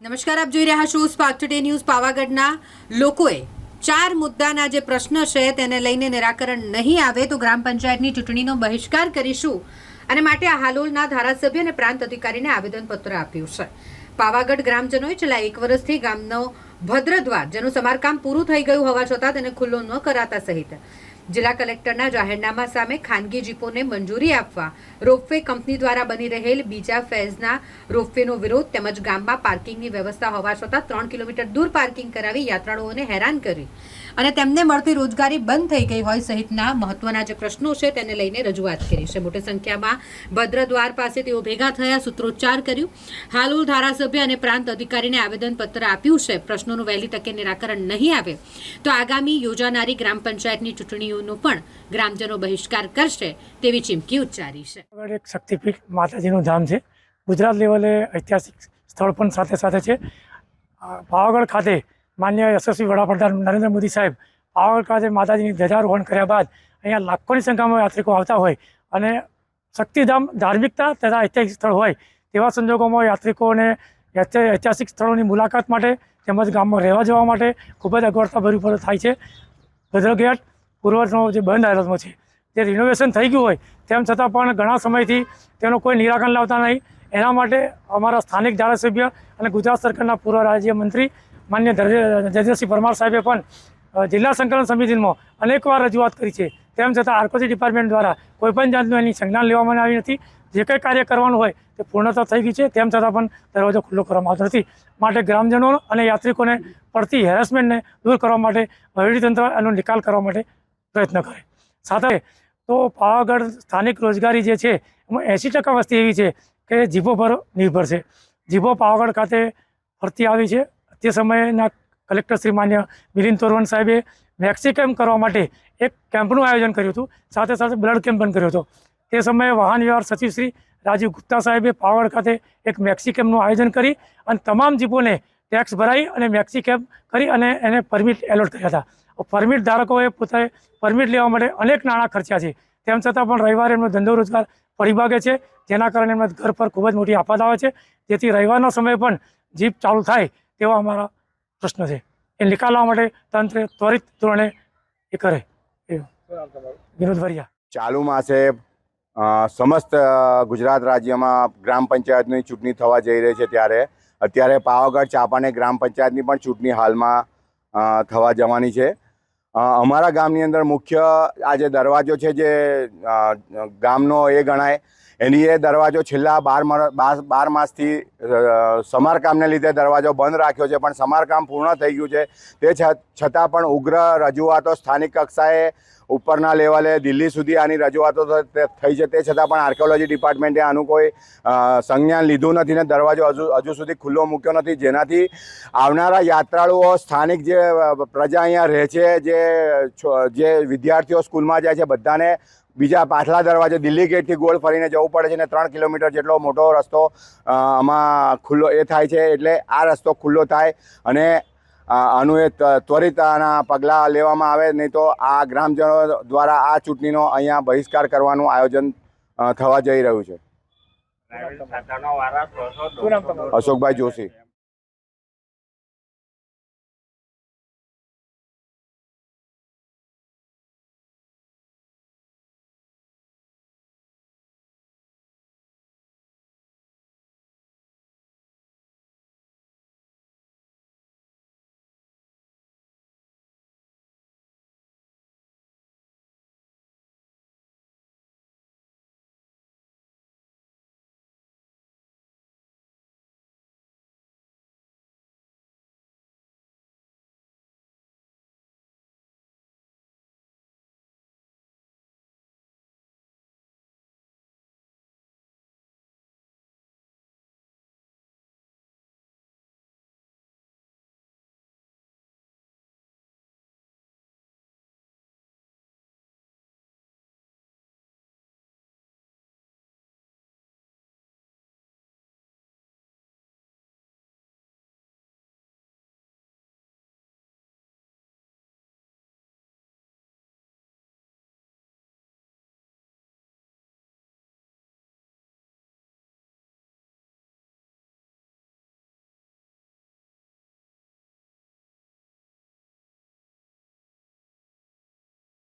નમસ્કાર, આપ જોઈ રહ્યા છો સ્પાર્ક ટુડે ન્યૂઝ પાવાગઢના લોકોએ ચાર મુદ્દાના જે પ્રશ્ન છે તેને લઈને નિરાકરણ નહીં આવે તો ગ્રામ પંચાયતની ચૂંટણીનો બહિષ્કાર કરીશું. અને માટે આ હાલોલના ધારાસભ્ય અને પ્રાંત અધિકારીને આવેદનપત્ર આપ્યું છે. પાવાગઢ ગ્રામજનોએ છેલ્લા એક વર્ષથી ગામનો ભદ્રદ્વાર, જેનું સમારકામ પૂરું થઈ ગયું હોવા છતાં તેને ખુલ્લો ન કરાતા સહિત જિલ્લા કલેક્ટરના જાહેરનામા સામે ખાનગી જીપોને મંજૂરી આપવા રોપવે કંપની દ્વારા બની રહેલ બીજા ફેઝના રોપવેનો વિરોધ તેમજ ગામમાં પાર્કિંગની વ્યવસ્થા હોવા છતાં ત્રણ કિલોમીટર દૂર પાર્કિંગ કરાવી યાત્રાળુઓને હેરાન કરી અને તેમને મળતી રોજગારી બંધ થઈ ગઈ હોય સહિતના મહત્વના જે પ્રશ્નો છે તેને લઈને રજૂઆત કરી છે. મોટી સંખ્યામાં ભદ્રદ્વાર પાસે તેઓ ભેગા થયા, સૂત્રોચ્ચાર કર્યું. હાલુલ ધારાસભ્ય અને પ્રાંત અધિકારીને આવેદનપત્ર આપ્યું છે. પ્રશ્નોનું વહેલી તકે નિરાકરણ નહીં આવે તો આગામી યોજાનારી ગ્રામ પંચાયતની ચૂંટણીઓનો પણ ગ્રામજનો બહિષ્કાર કરશે તેવી ચીમકી ઉચ્ચારી છે. એક શક્તિપીઠ માતાજીનું ધામ છે. ગુજરાત લેવલે ઐતિહાસિક સ્થળ પણ સાથે સાથે છે. પાવાગઢ ખાતે માન્ય યશસ્વી વડાપ્રધાન નરેન્દ્ર મોદી સાહેબ પાવાગઢ ખાતે માતાજીની ધજારોહણ કર્યા બાદ અહીંયા લાખોની સંખ્યામાં યાત્રિકો આવતા હોય અને શક્તિધામ ધાર્મિકતા તથા ઐતિહાસિક સ્થળ હોય તેવા સંજોગોમાં યાત્રિકોને ઐતિહાસિક સ્થળોની મુલાકાત માટે તેમજ ગામમાં રહેવા જવા માટે ખૂબ જ અગવડતા ભર્યું થાય છે. ભદ્રગેટ પૂર્વનો જે બંધ હાલતમાં છે, જે રિનોવેશન થઈ ગયું હોય, તેમ છતાં પણ ઘણા સમયથી તેનો કોઈ નિરાકરણ લાવતા નહીં. એના માટે અમારા સ્થાનિક ધારાસભ્ય અને ગુજરાત સરકારના પૂર્વ રાજ્યમંત્રી માન્ય જયદ્રસિંહ પરમાર સાહેબે પણ જિલ્લા સંકલન સમિતિમાં અનેકવાર રજૂઆત કરી છે. તેમ છતાં આરકોસી ડિપાર્ટમેન્ટ દ્વારા કોઈપણ જાતનું એની સંજ્ઞાન લેવામાં આવી નથી. જે કંઈ કાર્ય કરવાનું હોય, તે પૂર્ણતા થઈ ગઈ છે. તેમ છતાં પણ દરવાજો ખુલ્લો કરવામાં આવતો નથી. માટે ગ્રામજનો અને યાત્રિકોને પડતી હેરાસમેન્ટને દૂર કરવા માટે વહીવટીતંત્ર એનો નિકાલ કરવા માટે પ્રયત્ન કરે. સાથે તો પાવાગઢ સ્થાનિક રોજગારી જે છે, એમાં એંસી ટકા વસ્તી એવી છે કે જીભો પર નિર્ભર છે. જીભો પાવાગઢ ખાતે ફરતી આવી છે. તે સમયના કલેક્ટર શ્રી માન્ય મિલિંદ તોરવણ સાહેબે વેક્સી કેમ્પ કરવા માટે એક કેમ્પનું આયોજન કર્યું હતું. સાથે સાથે બ્લડ કેમ્પ પણ કર્યો હતો. તે સમયે વાહન વ્યવહાર સચિવ શ્રી રાજીવ ગુપ્તા સાહેબે પાવાગઢ ખાતે એક મેક્સી કેમ્પનું આયોજન કરી અને તમામ જીપોને ટેક્સ ભરાઈ અને મેક્સી કેમ્પ કરી અને એને પરમિટ એલોટ કર્યા હતા. પરમિટ ધારકોએ પોતાએ પરમિટ લેવા માટે અનેક નાણાં ખર્ચ્યા છે. તેમ છતાં પણ રવિવારે એમનો ધંધો રોજગાર પડી ભાગે છે. જેના કારણે એમના ઘર પર ખૂબ જ મોટી આફત આવે છે. જેથી રવિવારના સમયે પણ જીપ ચાલુ થાય તેવા અમારા પ્રશ્ન છે. એ નિકાલવા માટે તંત્ર ત્વરિત ધોરણે એ કરે. વિનોદ વરિયા. ચાલુ માસે સમસ્ત ગુજરાત રાજ્યમાં ગ્રામ પંચાયતની ચૂંટણી થવા જઈ રહી છે ત્યારે. અત્યારે પાવાગઢ ચાપાને ગ્રામ પંચાયતની પણ ચૂંટણી હાલમાં થવા જવાની છે. અમારા ગામની અંદર મુખ્ય આ જે દરવાજો છે જે ગામનો એ ગણાય. એની એ દરવાજો છેલ્લા બાર બાર માસથી સમારકામને લીધે દરવાજો બંધ રાખ્યો છે, પણ સમારકામ પૂર્ણ થઈ ગયું છે. તે છતાં પણ ઉગ્ર રજૂઆતો સ્થાનિક કક્ષાએ ઉપરના લેવલે દિલ્હી સુધી આની રજૂઆતો થઈ છે. તે છતાં પણ આર્કિયોલોજી ડિપાર્ટમેન્ટે આનું કોઈ સંજ્ઞાન લીધું નથી ને દરવાજો હજુ હજુ સુધી ખુલ્લો મૂક્યો નથી. જેનાથી આવનારા યાત્રાળુઓ સ્થાનિક જે પ્રજા અહીંયા રહે છે, જે જે વિદ્યાર્થીઓ સ્કૂલમાં જાય છે, બધાને બીજા પાછલા દરવાજે દિલ્હી ગેટથી ગોળ ફરીને જવું પડે છે ને ત્રણ કિલોમીટર જેટલો મોટો રસ્તો આમાં ખુલ્લો એ થાય છે એટલે આ રસ્તો ખુલ્લો થાય અને આનું એ ત- ત્વરિત આના પગલાં લેવામાં આવે નહીં તો આ ગ્રામજનો દ્વારા આ ચૂંટણીનો અહીંયા બહિષ્કાર કરવાનું આયોજન થવા જઈ રહ્યું છે. અશોકભાઈ જોશી.